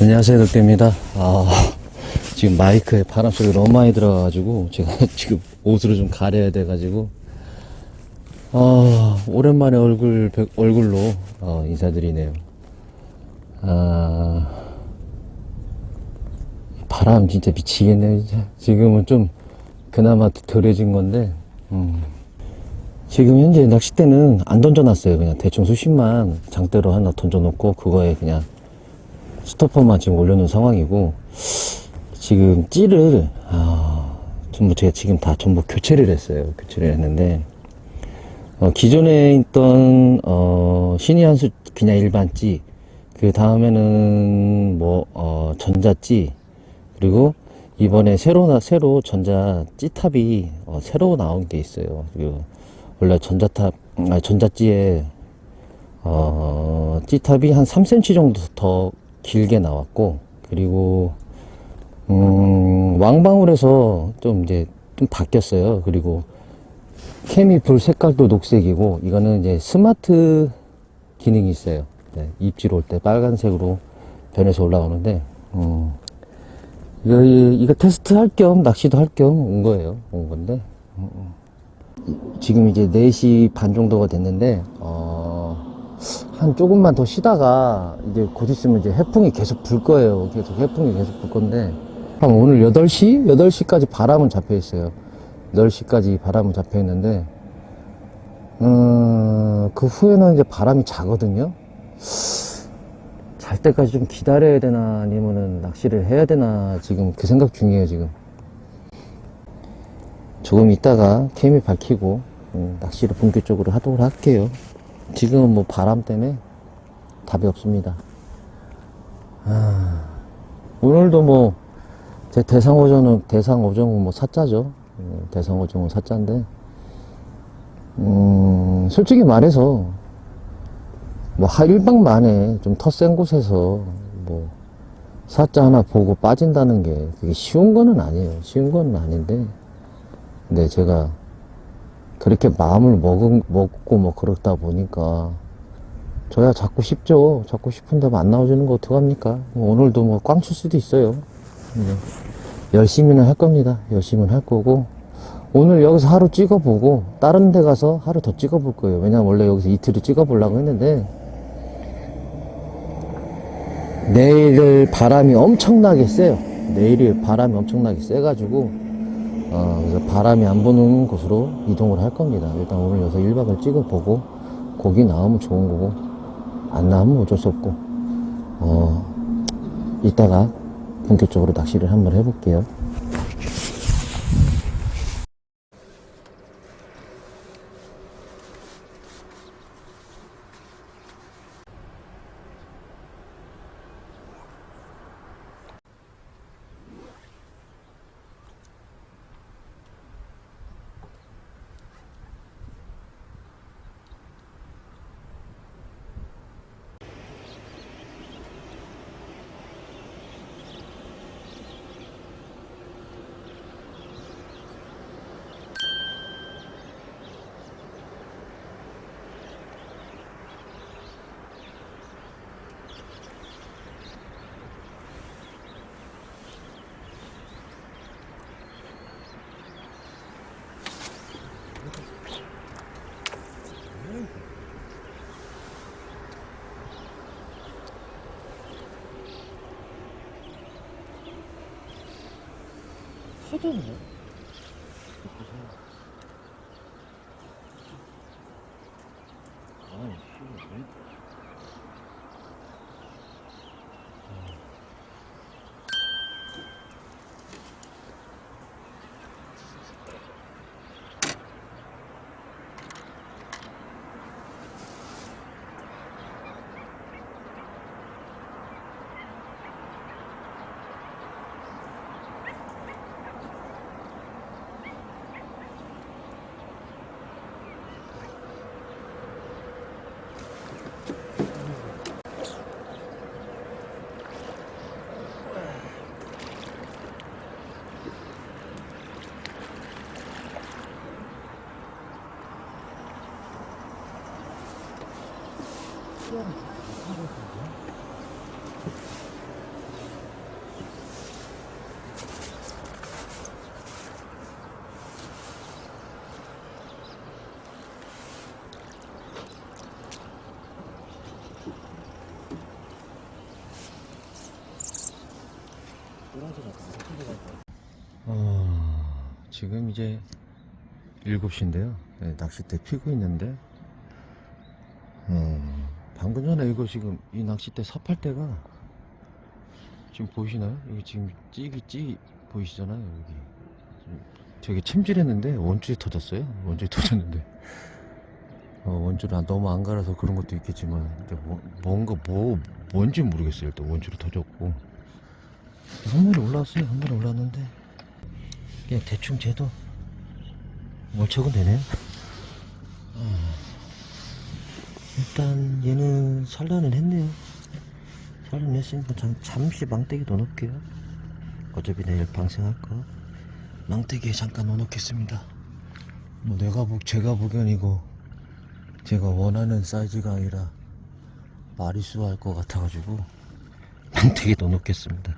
안녕하세요, 덕대입니다. 아, 지금 마이크에 바람 소리가 너무 많이 들어가가지고, 제가 지금 옷으로 좀 가려야 돼가지고, 아, 오랜만에 얼굴, 뵙- 얼굴로, 어, 인사드리네요. 아, 바람 진짜 미치겠네요. 지금은 좀, 그나마 덜해진 건데, 음. 지금 현재 낚싯대는 안 던져놨어요. 그냥 대충 수십만 장대로 하나 던져놓고 그거에 그냥 스토퍼만 지금 올려놓은 상황이고 지금 찌를 아 전부 제가 지금 다 전부 교체를 했어요. 교체를 했는데 어, 기존에 있던 어, 신의 한수 그냥 일반 찌그 다음에는 뭐 어, 전자찌 그리고 이번에 새로 나 새로 전자 찌탑이 어, 새로 나온 게 있어요. 그 원래 전자탑 아 전자찌에 어 찌탑이 한 3cm 정도 더 길게 나왔고 그리고 음 왕방울에서 좀 이제 좀 바뀌었어요. 그리고 케미 불 색깔도 녹색이고 이거는 이제 스마트 기능이 있어요. 네, 입질 올 때 빨간색으로 변해서 올라오는데 음, 이거, 이거 테스트 할 겸 낚시도 할 겸 온 거예요. 온 건데 지금 이제 4시 반 정도가 됐는데, 어, 한 조금만 더 쉬다가, 이제 곧 있으면 이제 해풍이 계속 불 거예요. 계속 해풍이 계속 불 건데, 한 오늘 8시? 8시까지 바람은 잡혀 있어요. 10시까지 바람은 잡혀 있는데, 음, 그 후에는 이제 바람이 자거든요. 잘 때까지 좀 기다려야 되나, 아니면은 낚시를 해야 되나, 지금 그 생각 중이에요, 지금. 조금 있다가 케미 밝히고 음, 낚시를 본격적으로 하도록 할게요. 지금은 뭐 바람 때문에 답이 없습니다. 아, 오늘도 뭐 제 대상어종은 대상어종은 뭐 사자죠. 음, 대상어종은 사자인데 음, 솔직히 말해서 뭐 하일방 만에 좀 터 센 곳에서 뭐 사자 하나 보고 빠진다는 게 그게 쉬운 거는 아니에요. 쉬운 거는 아닌데 근데 제가 그렇게 마음을 먹은, 먹고 뭐 그러다 보니까 저야 잡고 싶죠. 잡고 싶은데 뭐안 나와주는 거 어떡합니까? 뭐 오늘도 뭐 꽝 칠 수도 있어요. 근데 열심히는 할 겁니다. 열심히는 할 거고 오늘 여기서 하루 찍어보고 다른 데 가서 하루 더 찍어볼 거예요. 왜냐면 원래 여기서 이틀을 찍어보려고 했는데 내일 바람이 엄청나게 세요. 내일이 바람이 엄청나게 세가지고 어, 그래서 바람이 안 부는 곳으로 이동을 할 겁니다. 일단 오늘 여기서 1박을 찍어보고, 고기 나오면 좋은 거고, 안 나오면 어쩔 수 없고, 어, 이따가 본격적으로 낚시를 한번 해볼게요. 터졌 어, 지금 이제 7시인데요. 네, 낚싯대 피고 있는데, 어, 방금 전에 이거 지금 이 낚싯대 삽할때가 지금 보이시나요? 이게 지금 찌기 찌 보이시잖아요, 여기. 되게 챔질했는데 원줄이 터졌어요. 원줄이 터졌는데. 어, 원줄을 안- 너무 안 갈아서 그런 것도 있겠지만, 뭐, 뭔가 뭐, 뭔지 모르겠어요. 일단 원줄이 터졌고. 한 마리 올라왔어요. 한 마리 올라왔는데. 그냥 대충 재도 월척은 되네요. 어, 일단 얘는 산란은 했네요. 산란 했으니까 잠, 잠시 망대기 넣어놓을게요. 어차피 내일 방생할 거. 망대기에 잠깐 넣어놓겠습니다. 뭐 내가 보, 제가 보기엔 이거 제가 원하는 사이즈가 아니라 마리수 할 것 같아가지고 망대기 넣어놓겠습니다.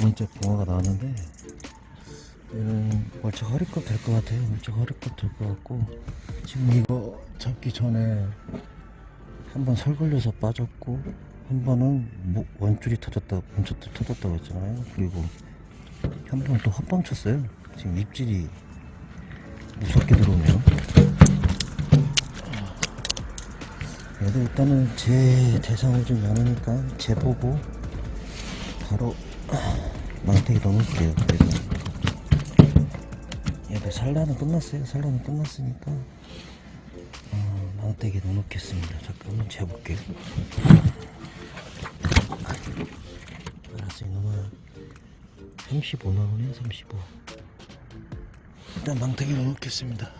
번째 붕어가 나왔는데 얘는 월척 허리값 될것 같아요. 월척 허리값 될것 같고 지금 이거 잡기 전에 한 번 설 걸려서 빠졌고 한 번은 목- 원줄이 터졌다 원줄이 터졌다고 했잖아요. 그리고 한 번은 또 헛방 쳤어요. 지금 입질이 무섭게 들어오네요. 그래도 일단은 제 대상을 좀 나누니까 제 보고 바로 망태기 넣어놓을게요. 그래도 얘도 산란은 끝났어요. 산란은 끝났으니까 어, 망태기 넣어놓겠습니다. 잠깐만 재볼게요. 알았어요. 이놈은 35 나오네요. 35. 일단 망태기 넣어놓겠습니다.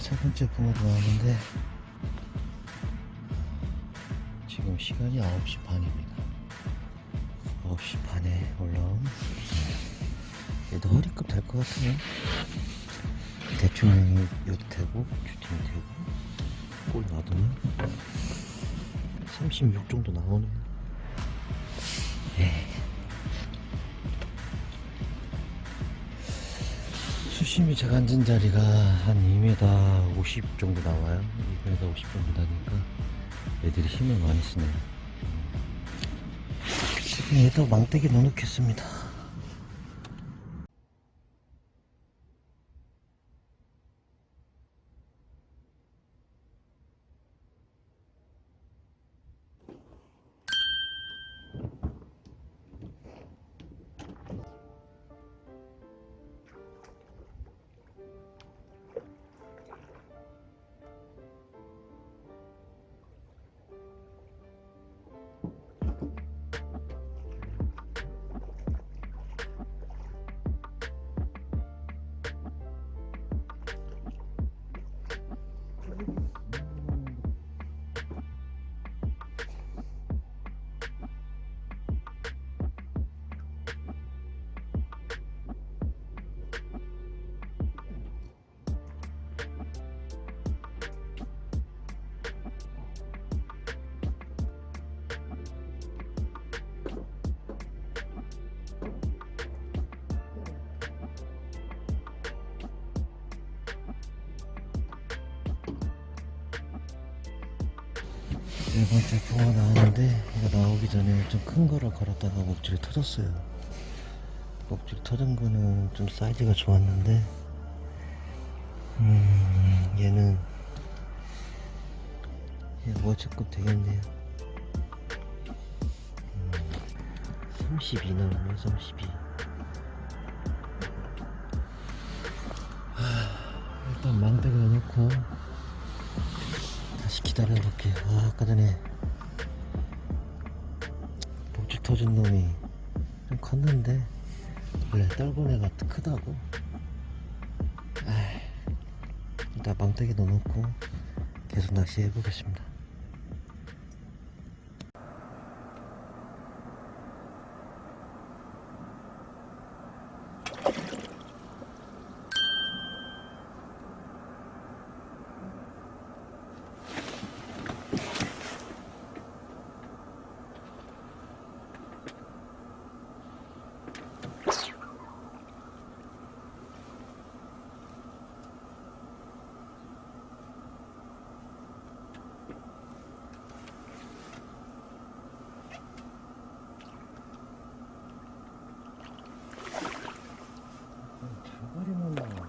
첫 번째 붕어도 나왔는데 지금 시간이 9시 반입니다. 9시 반에 올라온 얘도 허리급 될 것 같으면 대충 여기 대고 슈팅 대고 골 놔두면 36 정도 나오네요. 에 수심이 제가 앉은 자리가 한 2m 50 정도 나와요. 2m 50 정도 나니까 애들이 힘을 많이 쓰네요. 얘도 망대기 넣어놓겠습니다 네 번째 붕어 나왔는데 이거 나오기 전에 좀 큰 거를 걸었다가 목줄이 터졌어요. 목줄 터진 거는 좀 사이즈가 좋았는데 음 얘는 얘 워치급 되겠네요. 음, 32 나오네 32 하, 일단 망대가 넣고 다시 기다려 볼게요. 아, 아까 전에 목줄 터진 놈이 좀 컸는데 원래 떨군 애가 크다고. 아, 일단 망대기 넣어놓고 계속 낚시해 보겠습니다. 대가리만 나와.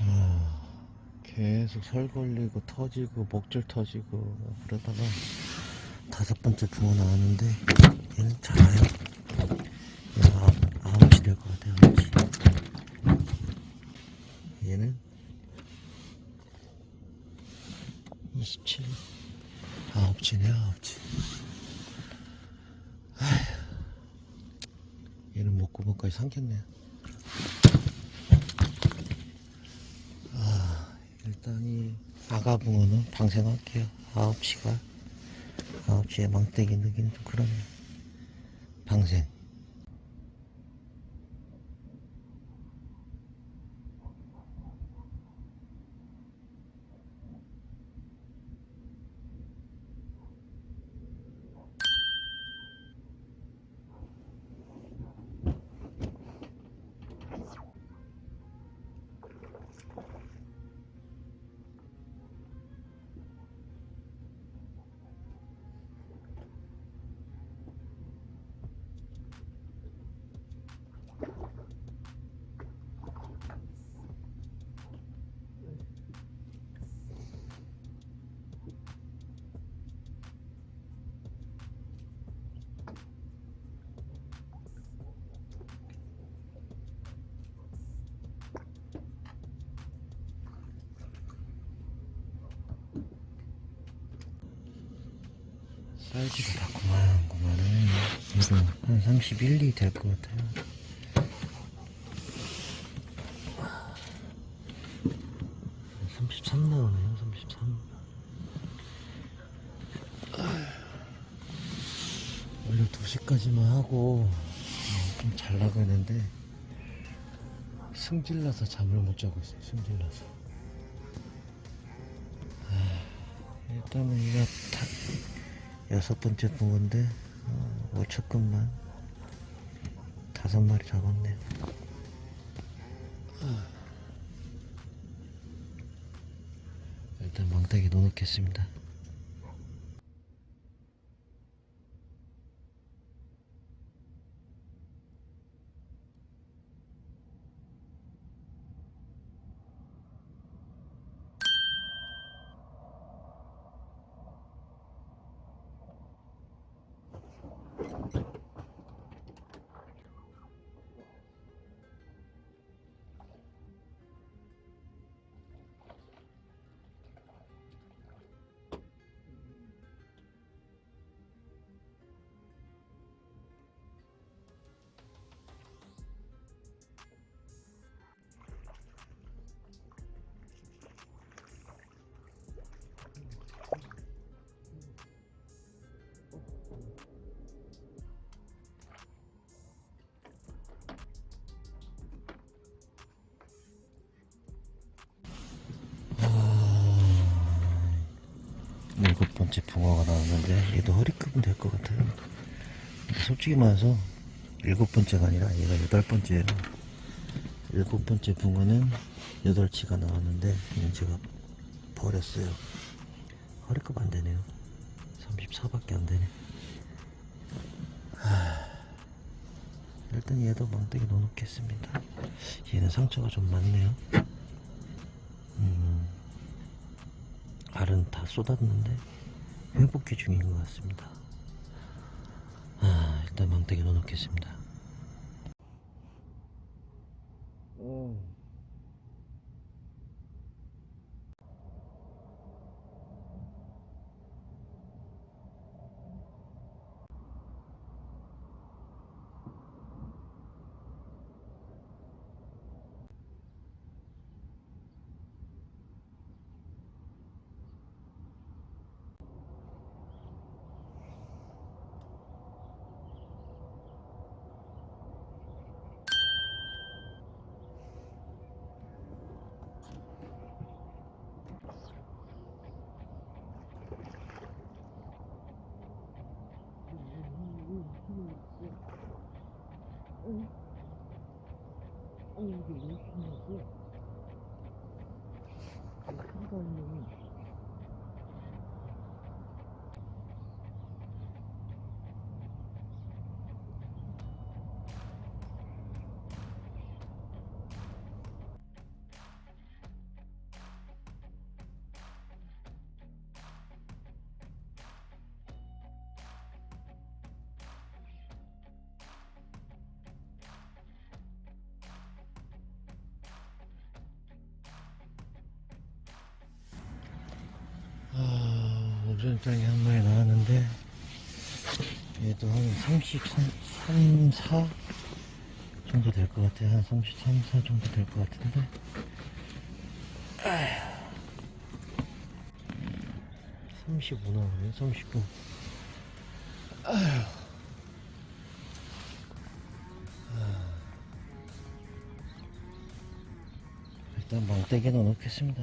아, 계속 설 걸리고 터지고 목줄 터지고 그러다가 다섯 번째 붕어 나왔는데 얘는 작아요. 얘는 아홉, 아홉시 될것 같아요. 아홉시. 얘는 27 아홉치네 아홉치. 얘는 목구멍까지 삼켰네요. 아 일단 이 아가 붕어는 방생할게요. 아홉시가 9시에 망대기 넣기는 좀 그러네. 방생. 사이즈가 다 그만 그만해 그래도 한 31, 2 될 것 같아요. 33 나오네요 33 원래 2시까지만 하고 좀 잘 나가는데 승질나서 잠을 못 자고 있어요 승질나서. 아, 일단은 이거 다 여섯 번째 붕어인데 어, 5초급만 다섯 마리 잡았네 아. 일단 망타기 넣어놓겠습니다 번째 붕어가 나왔는데 얘도 허리급은 될 것 같아요. 솔직히 말해서 일곱 번째가 아니라 얘가 여덟 번째예요. 일곱 번째 붕어는 여덟 치가 나왔는데 얘는 제가 버렸어요. 허리급 안 되네요. 34밖에 안 되네. 하... 일단 얘도 망대기 넣어놓겠습니다. 얘는 상처가 좀 많네요. 음, 알은 다 쏟았는데 회복기 중인 것 같습니다. 아, 일단 망대기 넣어놓겠습니다. 아, 오전장에 한 마리 나왔는데 얘도 한 33, 3, 4 정도 될 것 같아요. 한 33, 4 정도 될 것 같은데. 아휴. 35 나오네, 39. 아휴. 아. 일단 망대기 넣어놓겠습니다.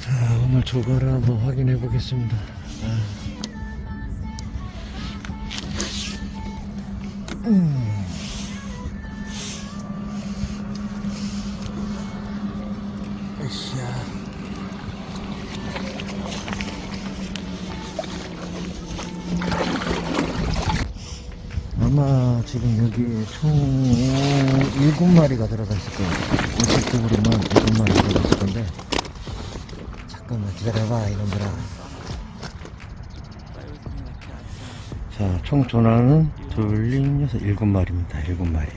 자, 오늘 조과를 한번 확인해 보겠습니다. 음. 아마 지금 여기에 총 7마리가 들어가 있을 거예요. 원칙적으로만 7마리 들어가 있을 건데, 잠깐만 기다려봐, 이놈들아. 자, 총 전화는 둘, 여섯, 일곱 마리입니다. 일곱 마리.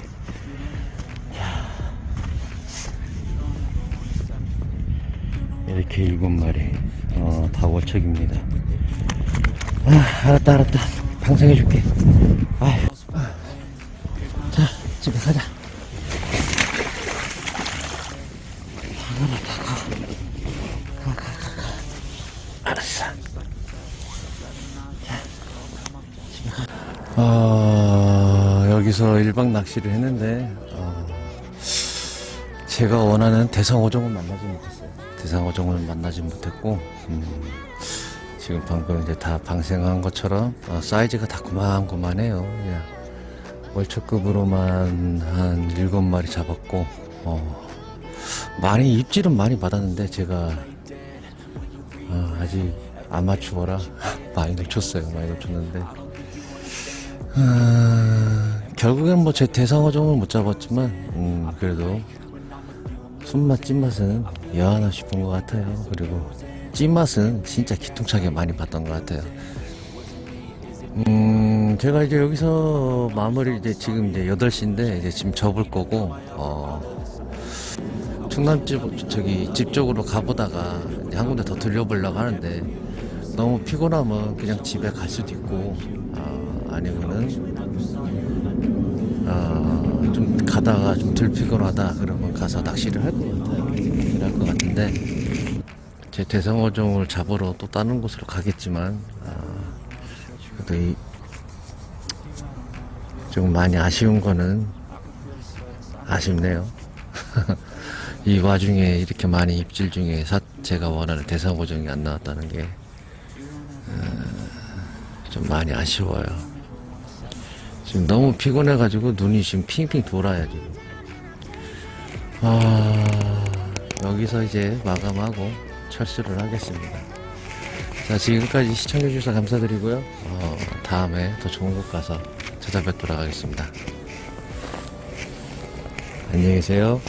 이렇게 일곱 마리. 어, 다 월척입니다. 아, 알았다, 알았다. 방생해줄게. 아휴. 자, 집에 가자. 가거라, 다 가. 가, 가, 가, 가. 알았어. 자, 집에 가. 아, 여기서 1박 낚시를 했는데, 어, 제가 원하는 대상어종을 만나지 못했어요. 대상어종을 만나지 못했고, 음, 지금 방금 이제 다 방생한 것처럼 어, 사이즈가 다 고만고만해요. 그냥 월초급으로만 한 일곱 마리 잡았고, 어, 많이 입질은 많이 받았는데 제가 어, 아직 아마추어라 많이 놓쳤어요. 많이 놓쳤는데 아, 결국엔 뭐 제 대상어종을 못 잡았지만 음, 그래도 손맛 찐맛은 여하나 싶은 것 같아요. 그리고 찐맛은 진짜 기통차게 많이 봤던 것 같아요. 음, 제가 이제 여기서 마무리 이제 지금 이제 8시인데 이제 지금 접을 거고, 어, 충남집, 저기 집 쪽으로 가보다가 한 군데 더 들려보려고 하는데 너무 피곤하면 그냥 집에 갈 수도 있고, 어, 아니면은, 어, 좀 가다가 좀 덜 피곤하다 그러면 가서 낚시를 할 것 같아요. 할 것 같은데 제 대상어종을 잡으러 또 다른 곳으로 가겠지만 아, 그래도 이, 좀 많이 아쉬운 거는 아쉽네요. 이 와중에 이렇게 많이 입질 중에 사, 제가 원하는 대상어종이 안 나왔다는 게좀 많이 아쉬워요. 지금 너무 피곤해가지고 눈이 지금 핑핑 돌아요 지금. 아 여기서 이제 마감하고 철수를 하겠습니다. 자 지금까지 시청해주셔서 감사드리고요. 어, 다음에 더 좋은 곳 가서 찾아뵙도록 하겠습니다. 안녕히 계세요.